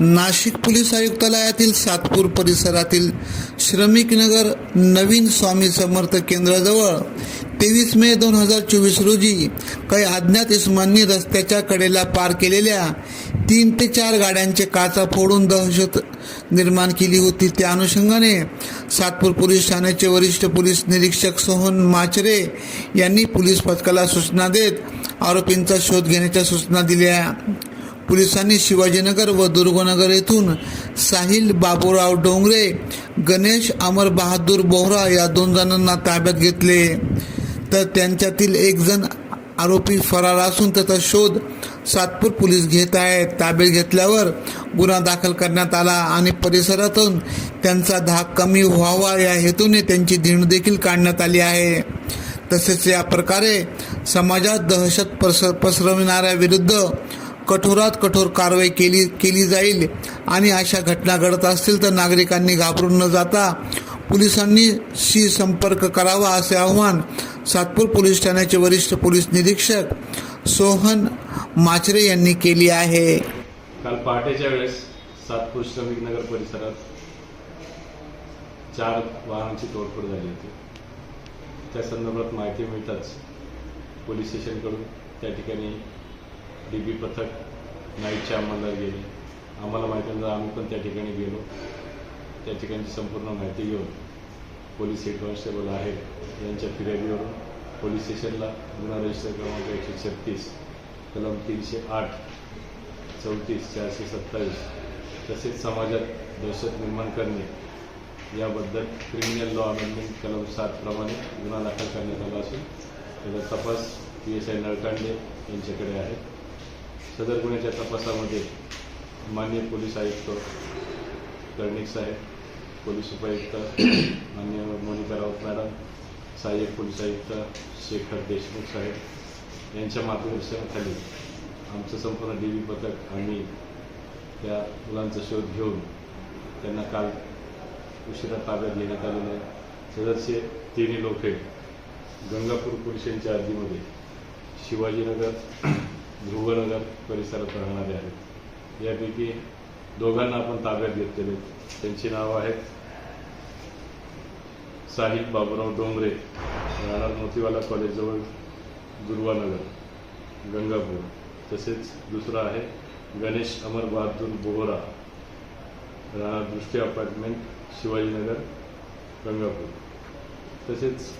Nashik police आयुक्तालयातील Satpur परिसरातील श्रमिक नगर नवीन स्वामी समर्थ केंद्राजवळ तेवीस मे दोन हजार चोवीस रोजी काही अज्ञात इसमांनी रस्त्याच्या कडेला पार केलेल्या तीन ते चार गाड्यांचे काचा फोडून दहशत निर्माण केली होती. त्या अनुषंगाने सातपूर पोलीस ठाण्याचे वरिष्ठ पोलीस निरीक्षक सोहन माचरे यांनी पोलीस पथकाला सूचना देत आरोपींचा शोध घेण्याच्या सूचना दिल्या. पोलिसांनी शिवाजीनगर व दुर्गनगर येथून साहिल बाबूराव डोंगरे गणेश अमर बहादूर बोहरा या दोन जणांना ताब्यात घेतले. तर त्यांच्यातील एक जण आरोपी फरार असून त्याचा शोध सातपूर पोलीस घेत आहेत. ताब्यात घेतल्यावर गुन्हा दाखल करण्यात आला आणि परिसरातून त्यांचा धाक कमी व्हावा या हेतूने त्यांची धीण देखील काढण्यात आली आहे. तसेच या प्रकारे समाजात दहशत पस पसरविणाऱ्या विरुद्ध कठोरात कठोर कारवाई केली केली जाईल आणि अशा घटना घडत असतील तर नागरिकांनी घाबरून न जाता पोलिसांनी शी संपर्क करावा असे आवाहन सातपूर पोलीस ठाण्याचे वरिष्ठ पोलीस निरीक्षक सोहन माचरे यांनी केली आहे. काल पहाटेच्या वेळेस सातपूर श्रमिक नगर परिसरात चार वाहनांची तोडफोड झाली होती. त्या संदर्भात माहिती मिळताच पोलीस स्टेशनकडून त्या ठिकाणी डी बी पथक नाईटच्या अंमलदार गेले. आम्हाला माहिती नंतर आम्ही पण त्या ठिकाणी गेलो. त्या ठिकाणची संपूर्ण माहिती घेऊन पोलीस हेड कॉन्स्टेबल आहे यांच्या फिर्यादीवरून पोलीस स्टेशनला गुन्हा रजिस्टर क्रमांक एकशे छत्तीस कलम तीनशे आठ चौतीस चारशे सत्तावीस तसेच समाजात दहशत निर्माण करणे याबद्दल क्रिमिनल लॉ अमेंडमेंट कलम सात प्रमाणे गुन्हा दाखल करण्यात आला असून त्याचा तपास पी एस आय नळकांडे यांच्याकडे आहे. सदर गुन्ह्याच्या तपासामध्ये मान्य पोलीस आयुक्त कर्णिक साहेब पोलीस उपायुक्त मान्य मोनिका राऊत मॅडम सहाय्यक पोलीस आयुक्त शेखर देशमुख साहेब यांच्या मार्गदर्शनाखाली आमचं संपूर्ण डी व्ही पथक आणि त्या मुलांचा शोध घेऊन त्यांना काल उशिरा ताब्यात घेण्यात आलेलं आहे. सदस्य तिन्ही लोक गंगापूर पोलिसांच्या हद्दीमध्ये शिवाजीनगर ध्रुवनगर परिसरात राहणारे आहेत. यापैकी दोघांना आपण ताब्यात घेतलेले त्यांची नावं आहेत साहिल बाबूराव डोंगरे राहणार मोतीवाला कॉलेजजवळ दुर्वानगर गंगापूर. तसेच दुसरा आहे गणेश अमर बहादूर बोहरा राहणार दृष्टी अपार्टमेंट शिवाजीनगर गंगापूर. तसेच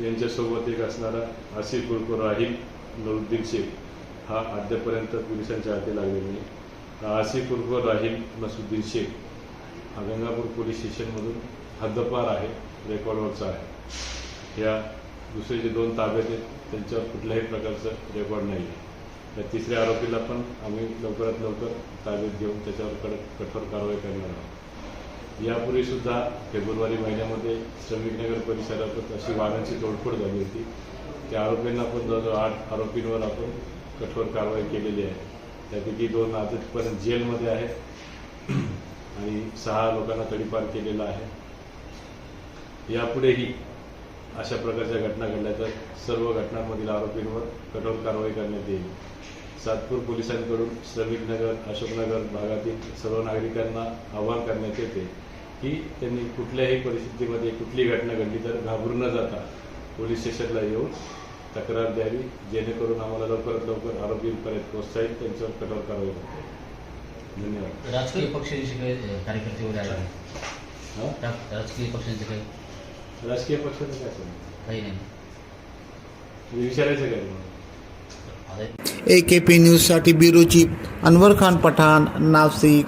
यांच्यासोबत एक असणारा आसिफ कुरकुर राहील नरुद्दीन शेख. हा अद्यापर्यंत पोलिसांच्या हाती लागलेला नाही हा आसिफ उर्फ राहील नसुद्दीन शेख. हा गंगापूर पोलीस स्टेशनमधून हद्दपार आहे रेकॉर्डवरचा आहे. या दुसरे जे दोन ताब्यात आहेत त्यांच्यावर कुठल्याही प्रकारचं रेकॉर्ड नाही आहे. त्या तिसऱ्या आरोपीला पण आम्ही लवकरात लवकर ताब्यात घेऊन त्याच्यावर कडक कठोर कारवाई करणार आहोत. यापूर्वी सुद्धा फेब्रुवारी महिन्यामध्ये श्रमिकनगर परिसरात अशी वाहनांची तोडफोड झाली होती. त्या आरोपींना पण जवळजवळ आठ आरोपींवर आपण कठोर कारवाई केलेली आहे. त्यापैकी दोन आजपर्यंत जेलमध्ये आहेत. आणि सहा लोकांना तडीपार केलेला आहे. यापुढेही अशा प्रकारच्या घटना घडल्या तर सर्व घटनांमधील आरोपींवर कठोर कारवाई करण्यात येईल. सातपूर पोलिसांकडून श्रमिकनगर अशोकनगर भागातील सर्व नागरिकांना आवाहन करण्यात येते की त्यांनी कुठल्याही परिस्थितीमध्ये कुठली घटना घडली तर घाबरून न जाता पोलीस स्टेशनला येऊन तक्रार द्यावी जेणेकरून आम्हाला लवकरात लवकर आरोपींपर्यंत प्रोत्साहित त्यांच्यावर कठोर कारवाई करते धन्यवाद. राजकीय पक्षांचे काही कार्यकर्ते वगैरे आले हा? राजकीय पक्षांचे काही? राजकीय पक्षाचं काय सांगू काही नाही. विचारायचं काय तुम्हाला? ए के पी न्यूजसाठी ब्युरो चीफ अनवर खान पठाण नाशिक